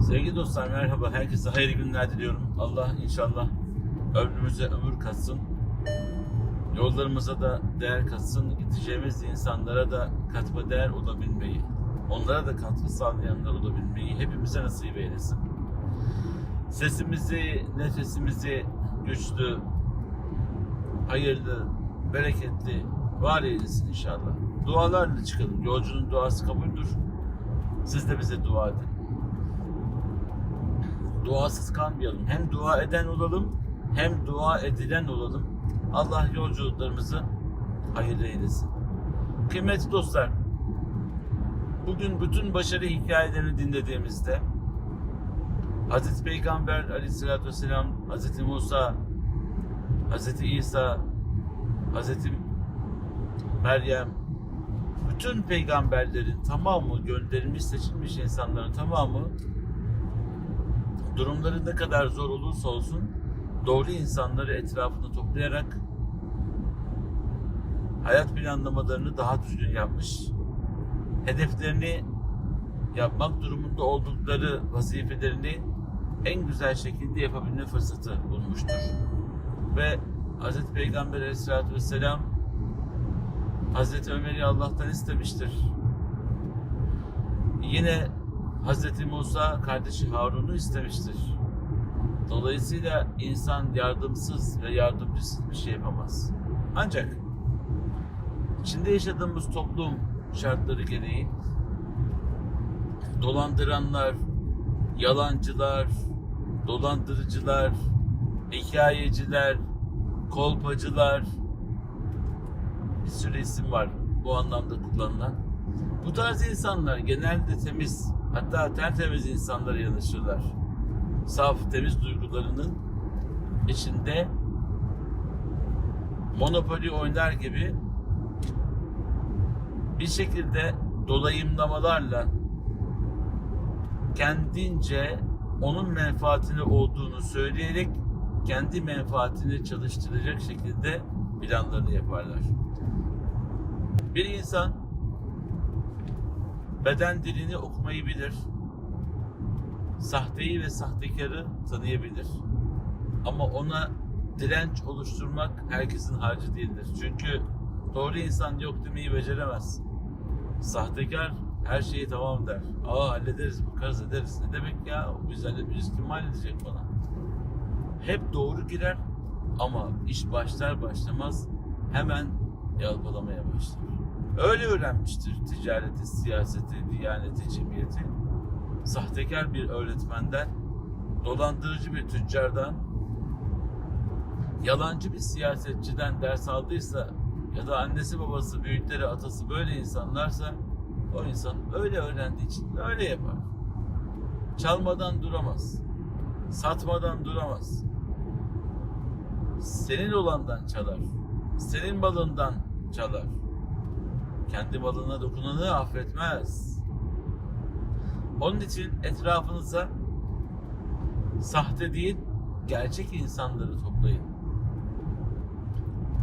Sevgili dostlar merhaba. Herkese hayırlı günler diliyorum. Allah inşallah ömrümüze ömür katsın. Yollarımıza da değer katsın. Gideceğimiz insanlara da katma değer olabilmeyi, onlara da katkı sağlayanlar olabilmeyi hepimize nasip eylesin. Sesimizi, nefesimizi güçlü, hayırlı, bereketli var eylesin inşallah. Dualarla çıkalım. Yolcunun duası kabuldür. Siz de bize dua edin. Duasız kalmayalım. Hem dua eden olalım, hem dua edilen olalım. Allah yolculuklarımızı hayırlı eylesin. Kıymetli dostlar, bugün bütün başarı hikayelerini dinlediğimizde Hazreti Peygamber aleyhissalatü vesselam, Hazreti Musa, Hazreti İsa, Hazreti Meryem, bütün peygamberlerin tamamı, gönderilmiş, seçilmiş insanların tamamı durumları ne kadar zor olursa olsun doğru insanları etrafında toplayarak hayat planlamalarını daha düzgün yapmış, hedeflerini yapmak durumunda oldukları vazifelerini en güzel şekilde yapabilme fırsatı bulmuştur. Ve Hz. Peygamber Aleyhisselatü Vesselam Hz. Ömer'i Allah'tan istemiştir. Yine Hz. Musa kardeşi Harun'u istemiştir. Dolayısıyla insan yardımsız ve yardımcısız bir şey yapamaz. Ancak içinde yaşadığımız toplum şartları gereği dolandıranlar, yalancılar, dolandırıcılar, hikayeciler, kolpacılar bir sürü isim var bu anlamda kullanılan. Bu tarz insanlar genelde temiz, hatta tertemiz insanlara yanaşırlar. Saf, temiz duygularının içinde monopoli oynar gibi bir şekilde dolayımlamalarla kendince onun menfaatini olduğunu söyleyerek kendi menfaatini çalıştıracak şekilde planlarını yaparlar. Bir insan beden dilini okumayı bilir. Sahteyi ve sahtekarı tanıyabilir. Ama ona direnç oluşturmak herkesin harcı değildir. Çünkü doğru insan yok demeyi beceremez. Sahtekar her şeyi tamam der. Aa hallederiz, bakarız ederiz. Ne demek ya? Biz hallederiz. Kim halledecek bana? Hep doğru girer ama iş başlar başlamaz hemen yalpalamaya başlar. Öyle öğrenmiştir ticareti, siyaseti, diyaneti, cemiyeti. Sahtekar bir öğretmenden, dolandırıcı bir tüccardan, yalancı bir siyasetçiden ders aldıysa ya da annesi babası, büyükleri, atası böyle insanlarsa o insan öyle öğrendiği için öyle yapar. Çalmadan duramaz. Satmadan duramaz. Senin olandan çalar. Senin malından çalar. Kendi malına dokunanı affetmez. Onun için etrafınıza sahte değil, gerçek insanları toplayın.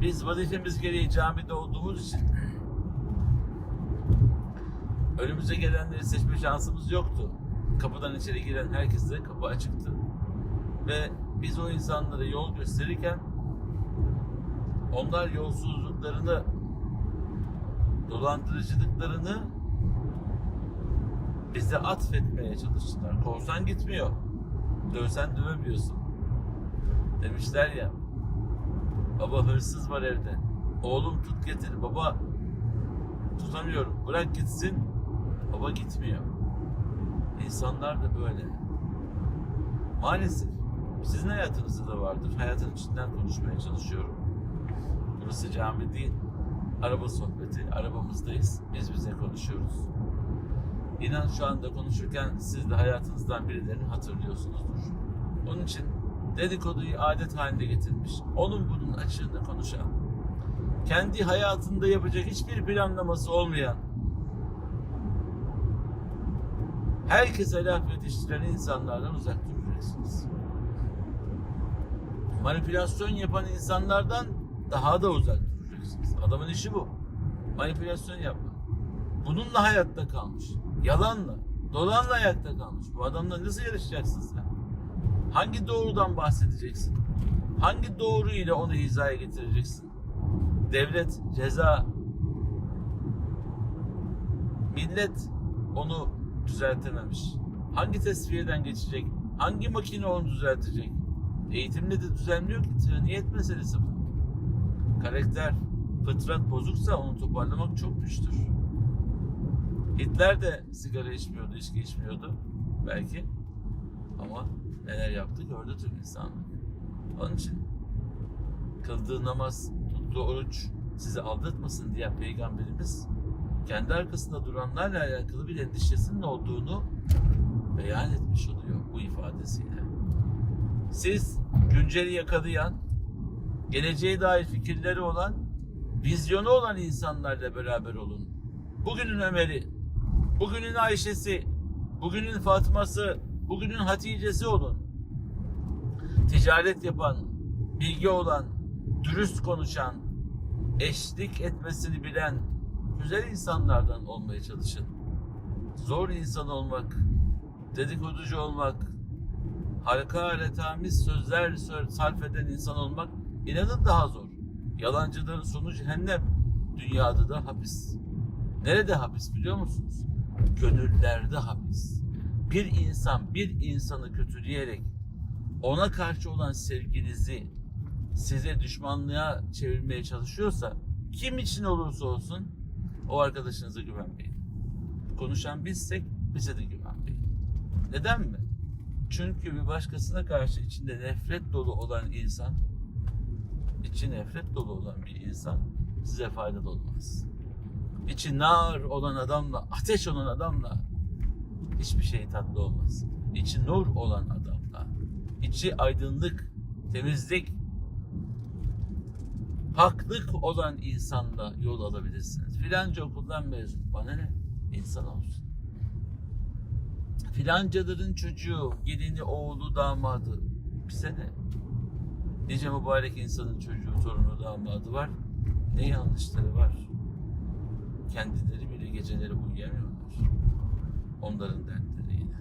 Biz vazifemiz gereği camide olduğumuz için önümüze gelenleri seçme şansımız yoktu. Kapıdan içeri giren herkese kapı açıktı. Ve biz o insanlara yol gösterirken onlar yolsuzluklarını, dolandırıcılıklarını bize atfetmeye çalıştılar. Kovsan gitmiyor. Dövsen dövemiyorsun. Demişler ya, baba hırsız var evde. Oğlum tut getir. Baba tutamıyorum. Bırak gitsin. Baba gitmiyor. İnsanlar da böyle. Maalesef. Sizin hayatınızda da vardır. Hayatın içinden konuşmaya çalışıyorum. Burası cami değil. Araba sohbeti. Arabamızdayız. Biz bize konuşuyoruz. İnan şu anda konuşurken siz de hayatınızdan birilerini hatırlıyorsunuzdur. Onun için dedikoduyu adet haline getirmiş. Onun bunun açığında konuşan. Kendi hayatında yapacak hiçbir planlaması olmayan. Herkese laf yetiştiren insanlardan uzak duracaksınız. Manipülasyon yapan insanlardan daha da uzak duracaksınız. Adamın işi bu. Manipülasyon yapmak. Bununla hayatta kalmış. Yalanla, dolanla ayakta kalmış. Bu adamla nasıl yarışacaksın sen? Hangi doğrudan bahsedeceksin? Hangi doğru ile onu hizaya getireceksin? Devlet, ceza, millet onu düzeltememiş. Hangi tesviyeden geçecek? Hangi makine onu düzeltecek? Eğitimle de düzelmiyor ki. Niyet meselesi bu. Karakter, fıtrat bozuksa onu toparlamak çok güçtür. Hitler de sigara içmiyordu, içki içmiyordu belki. Ama neler yaptı gördü tüm insanlık. Onun için kıldığı namaz, tuttuğu oruç sizi aldatmasın diye Peygamberimiz kendi arkasında duranlarla alakalı bir endişesinin olduğunu beyan etmiş oluyor bu ifadesiyle. Siz günceli yakalayan, geleceğe dair fikirleri olan, vizyonu olan insanlarla beraber olun. Bugünün Ömer'i, bugünün Ayşe'si, bugünün Fatma'sı, bugünün Hatice'si olun. Ticaret yapan, bilgi olan, dürüst konuşan, eşlik etmesini bilen güzel insanlardan olmaya çalışın. Zor insan olmak, dedikoducu olmak, hakaretamiz sözler sö- sarf eden insan olmak inanın daha zor. Yalancıların sonu cehennem, dünyada da hapis. Nerede hapis biliyor musunuz? Gönüllerde hapis. Bir insan bir insanı kötüleyerek ona karşı olan sevginizi size düşmanlığa çevirmeye çalışıyorsa kim için olursa olsun o arkadaşınıza güvenmeyin. Konuşan bizsek bize de güvenmeyin. Neden mi? Çünkü bir başkasına karşı içinde nefret dolu olan insan, içi nefret dolu olan bir insan size faydalı olmaz. İçi nar olan adamla, ateş olan adamla hiçbir şey tatlı olmaz. İçi nur olan adamla, içi aydınlık, temizlik, haklık olan insanla yol alabilirsiniz. Filanca okuldan mezun, bana ne? İnsan olsun. Filancaların çocuğu, gelini, oğlu, damadı, bize ne? Nice mübarek insanın çocuğu, torunu, damadı var. Ne yanlışları var? Kendileri bile geceleri uyuyamıyorlar. Onların dertleri yine.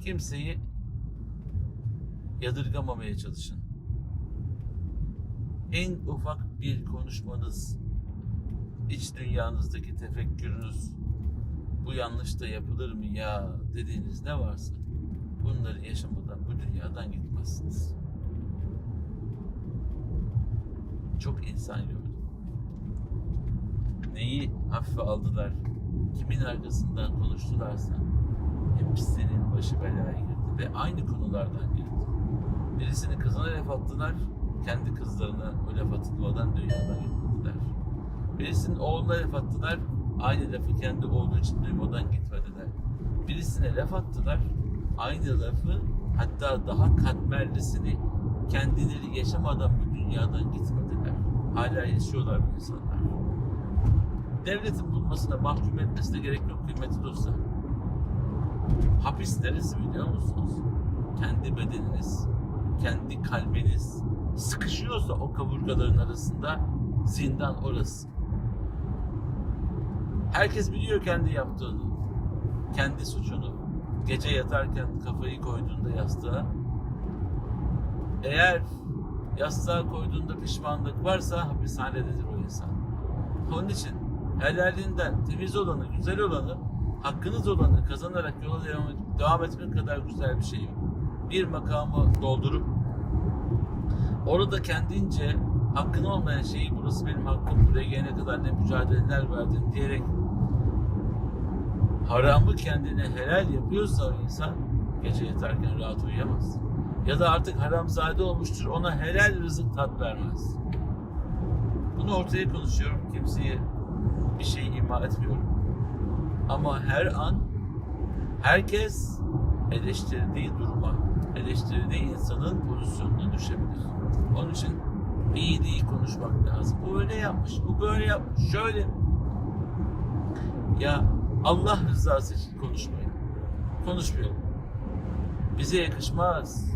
Kimseyi yadırgamamaya çalışın. En ufak bir konuşmanız, iç dünyanızdaki tefekkürünüz bu yanlış da yapılır mı ya dediğiniz ne varsa bunları yaşamadan bu dünyadan gitmezsiniz. Çok insan gördüm. Neyi hafife aldılar, kimin arkasından konuştularsa hepsinin başı belaya girdi ve aynı konulardan girdi. Birisini kızına laf attılar, kendi kızlarına o laf atılmadan dünyadan gitmediler. Birisinin oğluna laf attılar, aynı lafı kendi oğlu için duymadan gitmediler. Birisine laf attılar, aynı lafı hatta daha katmerlisini kendileri yaşamadan bu dünyadan gitmediler. Hala yaşıyorlar bu insanlar. Devletin bulmasına, mahkum etmesine gerek yok kıymetli dostlar. Hapis neresi biliyor musunuz? Kendi bedeniniz, kendi kalbiniz sıkışıyorsa o kaburgaların arasında zindan orası. Herkes biliyor kendi yaptığını, kendi suçunu. Gece yatarken kafayı koyduğunda yastığa, eğer yastığa koyduğunda pişmanlık varsa hapishanededir o insan. Onun için helalinden temiz olanı, güzel olanı, hakkınız olanı kazanarak yola devam, devam etmek kadar güzel bir şey yok. Bir makamı doldurup orada kendince hakkın olmayan şeyi burası benim hakkım buraya gelene kadar ne mücadeleler verdin diyerek haramı kendine helal yapıyorsa o insan gece yatarken rahat uyuyamaz. Ya da artık haramzade olmuştur ona helal rızık tat vermez. Bunu ortaya konuşuyorum. Kimseye bir şey ima etmiyorum. Ama her an herkes eleştirdiği duruma, eleştirdiği insanın pozisyonuna düşebilir. Onun için iyi değil konuşmak lazım. Bu öyle yapmış, bu böyle yapmış, şöyle. Ya Allah rızası için konuşmayın. Konuşmayalım. Bize yakışmaz.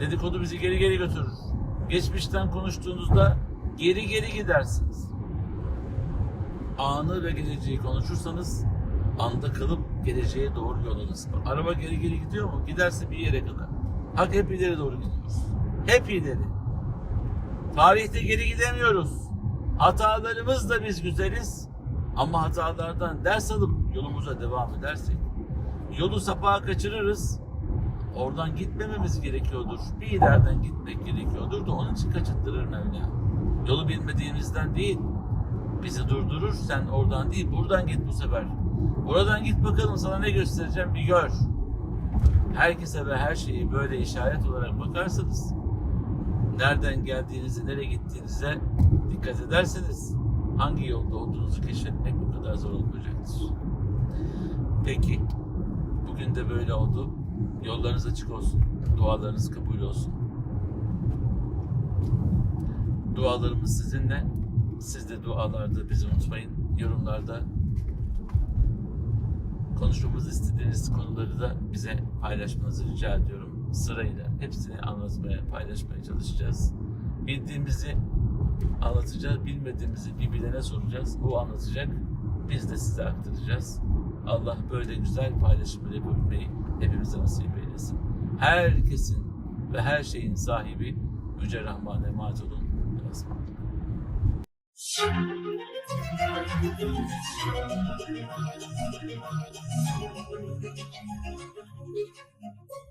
Dedikodu bizi geri geri götürür. Geçmişten konuştuğunuzda geri geri gidersiniz. Anı ve geleceği konuşursanız anda kalıp geleceğe doğru yol alırsınız. Araba geri geri gidiyor mu? Giderse bir yere kadar. Hak hep ileri doğru gidiyoruz. Hep ileri. Tarihte geri gidemiyoruz. Hatalarımızla biz güzeliz. Ama hatalardan ders alıp yolumuza devam edersek yolu sapağa kaçırırız. Oradan gitmememiz gerekiyordur. Bir ileriden gitmek gerekiyordur da onun için kaçırtırır Mevla. Yolu bilmediğimizden değil. Bizi durdurur. Sen oradan değil buradan git bu sefer. Buradan git bakalım sana ne göstereceğim bir gör. Herkese ve her şeyi böyle işaret olarak bakarsanız nereden geldiğinizi, nereye gittiğinize dikkat ederseniz hangi yolda olduğunuzu keşfetmek bu kadar zor olmayacaktır. Peki, bugün de böyle oldu. Yollarınız açık olsun, dualarınız kabul olsun. Dualarımız sizinle. Siz de dualarda bizi unutmayın. Yorumlarda konuşmamızı istediğiniz konuları da bize paylaşmanızı rica ediyorum. Sırayla hepsini anlatmaya, paylaşmaya çalışacağız. Bildiğimizi anlatacağız, bilmediğimizi bir bilene soracağız. O anlatacak, biz de size aktaracağız. Allah böyle güzel paylaşımları yapabilmeyi hepimize nasip eylesin. Herkesin ve her şeyin sahibi Yüce Rahman'a emanet olun. Thank you.